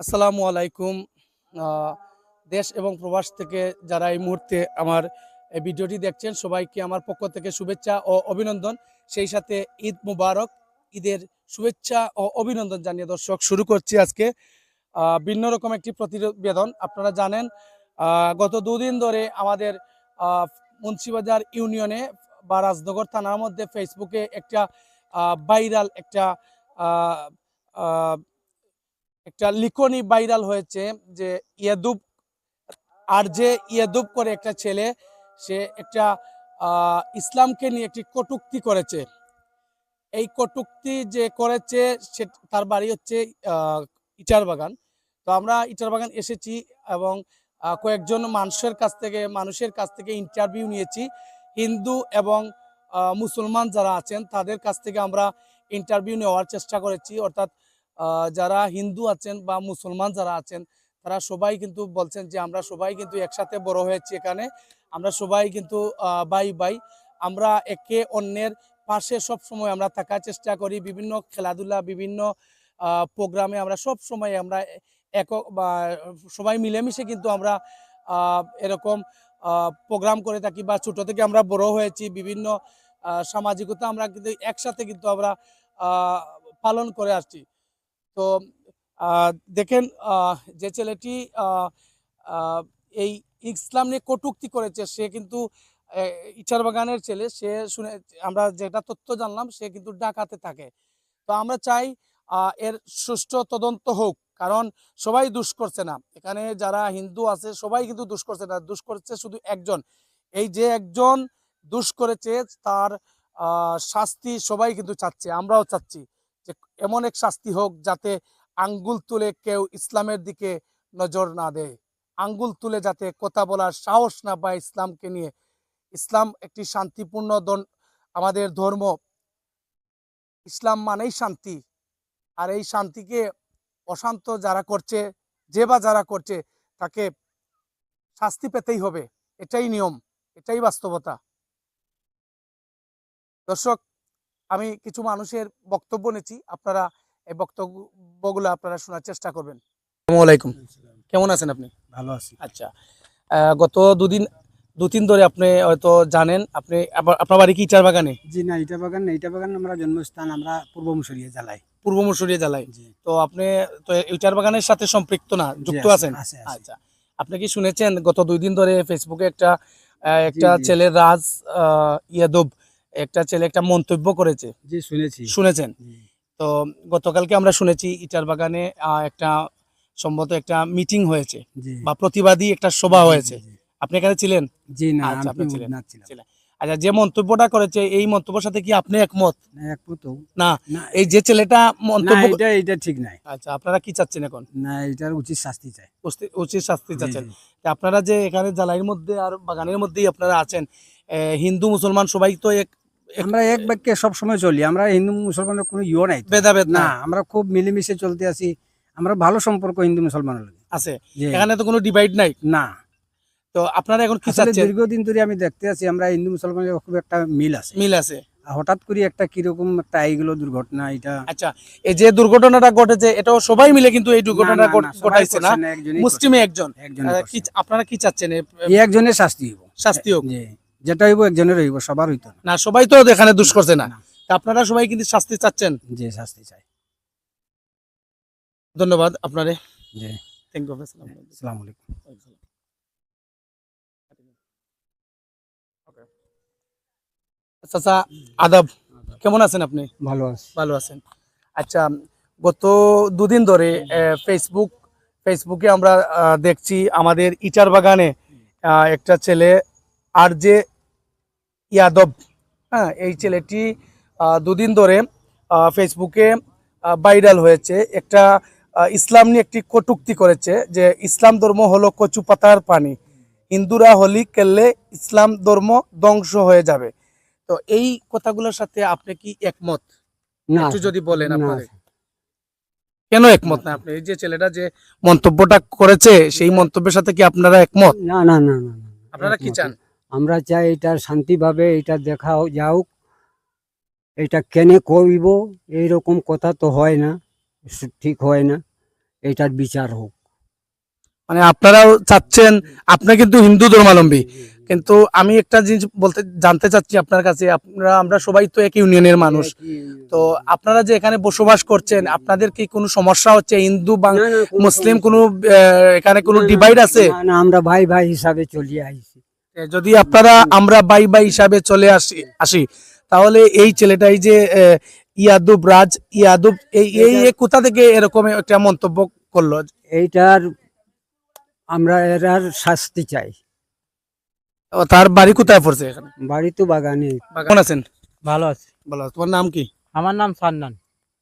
আসসালামু আলাইকুম। দেশ এবং প্রবাস থেকে যারা এই মুহূর্তে আমার ভিডিওটি দেখছেন, সবাইকে আমার পক্ষ থেকে শুভেচ্ছা ও অভিনন্দন। সেই সাথে ঈদ মুবারক, ঈদের শুভেচ্ছা ও অভিনন্দন জানিয়ে দর্শক, শুরু করছি আজকে। ভিন্ন রকম একটি প্রতিবেদন, আপনারা জানেন গত দুদিন ধরে আমাদের মুন্সিবাজার ইউনিয়নে বা রাজনগর থানার মধ্যে ফেসবুকে একটা ভাইরাল একটা একটা লিখনি ভাইরাল হয়েছে যে ইয়াদুব, আর যে ইয়াদুব করে একটা ছেলে, সে একটা ইসলামকে নিয়ে একটি কটুক্তি করেছে। এই কটুক্তি যে করেছে, সে, তার বাড়ি হচ্ছে ইটার বাগান। তো আমরা ইটার বাগান এসেছি এবং কয়েকজন মানুষের কাছ থেকে, মানুষের কাছ থেকে ইন্টারভিউ নিয়েছি। হিন্দু এবং মুসলমান যারা আছেন, তাদের কাছ থেকে আমরা ইন্টারভিউ নেওয়ার চেষ্টা করেছি। অর্থাৎ যারা হিন্দু আছেন বা মুসলমান যারা আছেন, তারা সবাই কিন্তু বলছেন যে আমরা সবাই কিন্তু একসাথে বড় হয়েছি এখানে। আমরা সবাই কিন্তু বাই ভাই আমরা একে অন্যের পাশে সব সময় আমরা থাকার চেষ্টা করি। বিভিন্ন খেলাধুলা, বিভিন্ন প্রোগ্রামে আমরা সব সময় আমরা একক বা সবাই মিলেমিশে কিন্তু আমরা এরকম প্রোগ্রাম করে থাকি বা ছোট থেকে আমরা বড় হয়েছি। বিভিন্ন সামাজিকতা আমরা কিন্তু একসাথে কিন্তু আমরা পালন করে আসছি। তো দেখেন যে ছেলেটি এই ইসলাম নিয়ে কটূক্তি করেছে, সে কিন্তু ইচার বাগানের ছেলে, সে শুনে, আমরা যেটা তথ্য জানলাম, সে কিন্তু ডাকাতে থাকে। তো আমরা চাই এর সুষ্ঠু তদন্ত হোক, কারণ সবাই দুষ করছে না। এখানে যারা হিন্দু আছে, সবাই কিন্তু দুষ করছে না, দুষ করছে শুধু একজন। এই যে একজন দুষ করেছে, তার শাস্তি সবাই কিন্তু চাচ্ছে, আমরাও চাচ্ছি। যে এমন এক শাস্তি হোক যাতে আঙ্গুল তুলে কেউ ইসলামের দিকে নজর না দেয়। আঙ্গুল তুলে যাতে কথা বলার সাহস না পায় ইসলামকে নিয়ে। ইসলাম একটি শান্তিপূর্ণ আমাদের ধর্ম। ইসলাম মানেই শান্তি। আর এই শান্তিকে অশান্ত যারা করছে, যে বা যারা করছে, তাকে শাস্তি পেতেই হবে। এটাই নিয়ম, এটাই বাস্তবতা। দর্শক আমি কিছু মানুষের বক্তব্য নিচ্ছি। আপনারা এই বক্তব্যগুলো আপনারা শোনার চেষ্টা করবেন। আসসালামু আলাইকুম। কেমন আছেন আপনি? ভালো আছি। আচ্ছা গত দুদিন দু তিন ধরে আপনি হয়তো জানেন আপনি আপনার বাড়ি কি ইটার বাগানে? জি না ইটা বাগান না ইটা বাগান আমরা জন্মস্থান আমরা পূর্ব মুসুরিয়া জেলায়। পূর্ব মুসুরিয়া জ্বালাই তো আপনি তো ইটার বাগানের সাথে সম্পৃক্ত না যুক্ত আছেন? আছে, আছে। আচ্ছা আপনি কি শুনেছেন গত দুই দিন ধরে ফেসবুকে একটা আহ, একটা। ছেলে রাজ আহ, ইয়াদব একটা ছেলে একটা মন্তব্য করেছে। জি শুনেছি। শুনেছেন? তো গতকালকে আমরা শুনেছি ইটার বাগানে একটা সম্ভবত একটা মিটিং হয়েছে বা প্রতিবাদী একটা সভা হয়েছে। আপনি এখানে ছিলেন? জি না আচ্ছা, আপনি ছিলেন। আচ্ছা যে মন্তব্যটা করেছে এই মন্তব্যের সাথে কি আপনি একমত? না এই যে ছেলেটা মন্তব্য এটা এটা ঠিক নাই। আচ্ছা আপনারা কি চাচ্ছেন এখন? না এটার উচিত শাস্তি চাই। উচিত শাস্তি চাচ্ছেন। আপনারা যে এখানে জ্বালাইয়ের মধ্যে আর বাগানের মধ্যেই আপনারা আছেন হিন্দু মুসলমান সবাই তো এক- আমরা এক বাক্যে সব সময় চলি। আমরা হিন্দু মুসলমানের কোনো ইয়ে নাই ভেদাভেদ না। আমরা খুব মিলেমিশে চলতে আছি। আমরা ভালো সম্পর্ক হিন্দু মুসলমানের লগে। আছে। এখানে তো কোনো ডিভাইড নাই? না। তো আপনারা এখন কি চাচ্ছেন? দীর্ঘদিন ধরে আমি দেখতে আছি আমরা হিন্দু মুসলমানের খুব একটা মিল আছে। মিল আছে। হঠাৎ করে একটা কীরকম একটা এইগুলো দুর্ঘটনা এটা আচ্ছা এই যে দুর্ঘটনাটা ঘটেছে এটাও সবাই মিলে কিন্তু এই দুর্ঘটনাটা না, না, ঘট- না, সবাই ঘটাইছে না? মুসলিমে একজন। আপনারা কি চাচ্ছেন? একজনের শাস্তি হইব শাস্তি হোক। যেটা হইব একজনের হইব সবার হইতো না। সবাই তো এখানে দুষ করছে না। আপনারা সবাই কিন্তু শাস্তি চাচ্ছেন? যে শাস্তি চাই। ধন্যবাদ আপনারে। জি। থ্যাংক ইউ আসসালামু আলাইকুম। চাচা আদাব কেমন আছেন আপনি? ভালো আছে। ভালো আছেন। আচ্ছা গত দুদিন ধরে ফেসবুক ফেসবুকে আমরা দেখছি আমাদের ইটার বাগানে একটা ছেলে আর যে ইয়াদব হ্যাঁ এই ছেলেটি দুদিন ধরে ফেসবুকে ভাইরাল হয়েছে। একটা ইসলাম নিয়ে একটি কটুক্তি করেছে যে ইসলাম ধর্ম হলো কচু পাতার পানি। হিন্দুরা হোলি খেললে ইসলাম ধর্ম ধ্বংস হয়ে যাবে। তো এই কথাগুলোর সাথে আপনি কি একমত? একটু যদি বলেন আপনাদের। কেন একমত না আপনি? এই যে ছেলেটা যে মন্তব্যটা করেছে সেই মন্তব্যের সাথে কি আপনারা একমত? না না না আপনারা কি চান। আমরা চাই এটা শান্তিভাবে এটা দেখা যাওক এটা কেনে কইব এইরকম কথা তো হয় না ঠিক হয় না এটার বিচার হোক। মানে আপনারাও চাচ্ছেন আপনি কিন্তু হিন্দু ধর্মাবলম্বী কিন্তু আমি একটা জিনিস বলতে জানতে চাচ্ছি আপনার কাছে আপনারা আমরা সবাই তো এক ইউনিয়নের মানুষ তো আপনারা যে এখানে বসবাস করছেন আপনাদের কি কোনো সমস্যা হচ্ছে? হিন্দু বা মুসলিম কোনো এখানে কোনো ডিভাইড আছে? না, না, আমরা ভাই ভাই হিসাবে চলিয়ে আইছি। যদি আপনারা আমরা বাই বাই হিসাবে চলে আসি আসি তাহলে এই ছেলেটাই যে আহ, ইয়াদুব রাজ ইয়াদুব এই এই এই কোথা থেকে এরকম একটা মন্তব্য করল? এইটার আমরা এরার শাস্তি চাই। ও, তার বাড়ি কোথায় পড়ছে এখানে? বাড়ি তো বাগানে। কেমন আছেন? ভালো আছে। বলো তোমার নাম কি? আমার নাম সান্নান।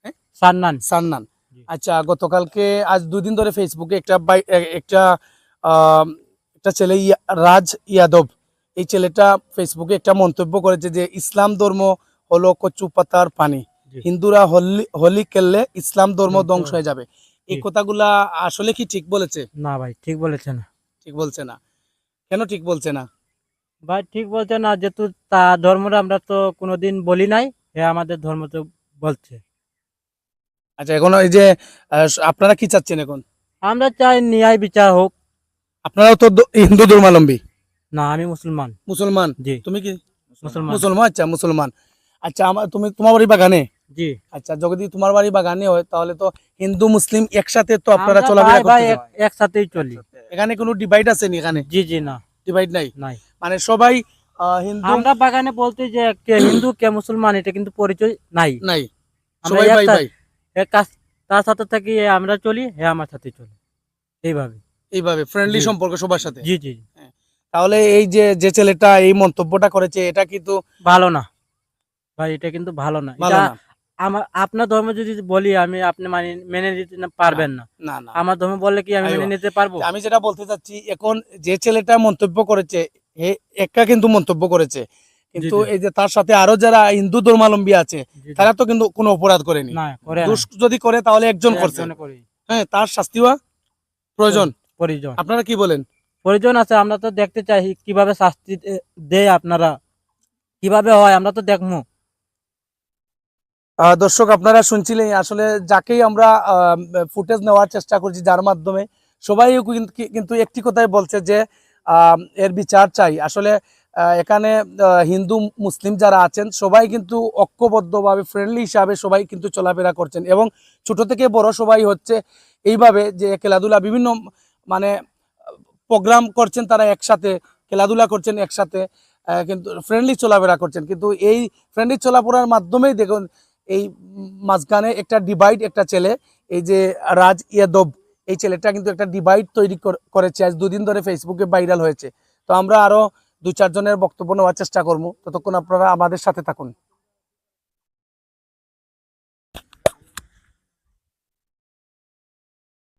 হ্যাঁ? সান্নান। সান্নান। আচ্ছা গতকালকে আজ দুদিন ধরে ফেসবুকে একটা বাই- একটা একটা ছেলে ইয়া- রাজ ইয়াদব। এই ছেলেটা ফেসবুকে একটা মন্তব্য করেছে যে ইসলাম ধর্ম হলো কচু পাতার পানি হিন্দুরা হোলি হোলি খেললে ইসলাম ধর্ম ধ্বংস হয়ে যাবে। এই কথাগুলা আসলে কি ঠিক বলেছে? না ভাই ঠিক বলেছে না। ঠিক বলছে না। কেন ঠিক বলছে না? ভাই ঠিক বলছে না যেহেতু তা ধর্মটা আমরা তো কোনোদিন বলি নাই হে আমাদের ধর্ম তো বলছে। আচ্ছা এখন এই যে আপনারা কি চাচ্ছেন এখন? আমরা চাই ন্যায় বিচার হোক আপনারাও তো হিন্দু ধর্মাবলম্বী? না আমি মুসলমান। মুসলমান? জি। তুমি কি? মুসলমান। মুসলমান? আচ্ছা মুসলমান। আচ্ছা আমার তুমি তোমার বাড়ি বাগানে? জি। আচ্ছা যদি তোমার বাড়ি বাগানে হয় তাহলে তো হিন্দু মুসলিম একসাথে তো আপনারা চলাফেরা করতে একসাথেই চলি। এখানে কোনো ডিভাইড আছে নি এখানে? জি জি না। ডিভাইড নাই? নাই। মানে সবাই হিন্দু আমরা বাগানে বলতে যে কে হিন্দু কে মুসলমান এটা কিন্তু পরিচয় নাই। নাই। সবাই ভাই ভাই। তার সাথে থাকি আমরা চলি হে আমার সাথে চলি। এইভাবে। এইভাবে ফ্রেন্ডলি। সম্পর্ক সবার সাথে। জি জি তাহলে এই যে যে ছেলেটা এই মন্তব্যটা করেছে এটা কিন্তু ভালো না। ভাই এটা কিন্তু ভালো না। আমার আপনার ধর্ম যদি বলি আমি আপনি মানে মেনে নিতে পারবেন না না। না আমার ধর্ম বললে কি আমি মেনে নিতে পারব? আমি যেটা বলতে চাচ্ছি এখন যে ছেলেটা মন্তব্য করেছে একা কিন্তু মন্তব্য করেছে। কিন্তু এই যে তার সাথে আরও যারা হিন্দু ধর্মাবলম্বী আছে। তারা তো কিন্তু কোনো অপরাধ করেনি। না করে দোষ যদি করে তাহলে একজন করছে। হ্যাঁ তার শাস্তি হওয়া প্রয়োজন পরিজন। আপনারা কি বলেন? পরিজন আছে আমরা তো দেখতে চাই কীভাবে শাস্তি দেয় আপনারা। কীভাবে হয় আমরা তো দেখব দর্শক আপনারা শুনছিলেন আসলে যাকেই আমরা ফুটেজ নেওয়ার চেষ্টা করছি যার মাধ্যমে সবাই কিন্তু- কিন্তু একটি কথাই বলছে যে এর বিচার চাই। আসলে এখানে হিন্দু মুসলিম যারা আছেন সবাই কিন্তু ঐক্যবদ্ধভাবে ফ্রেন্ডলি হিসাবে সবাই কিন্তু চলাফেরা করছেন এবং ছোট থেকে বড় সবাই হচ্ছে এইভাবে যে খেলাধুলা বিভিন্ন মানে প্রোগ্রাম করছেন তারা একসাথে, খেলাধুলা করছেন একসাথে কিন্তু ফ্রেন্ডলি চলাফেরা করছেন। কিন্তু এই ফ্রেন্ডলি চলাফেরার মাধ্যমেই দেখুন, এই মাঝখানে একটা ডিভাইড একটা ছেলে, এই যে রাজ ইয়াদব, এই ছেলেটা কিন্তু একটা ডিভাইড তৈরি কর- করেছে। আজ দুদিন ধরে ফেসবুকে ভাইরাল হয়েছে। তো আমরা আরও দু চারজনের বক্তব্য নেওয়ার চেষ্টা করব। ততক্ষণ আপনারা আমাদের সাথে থাকুন।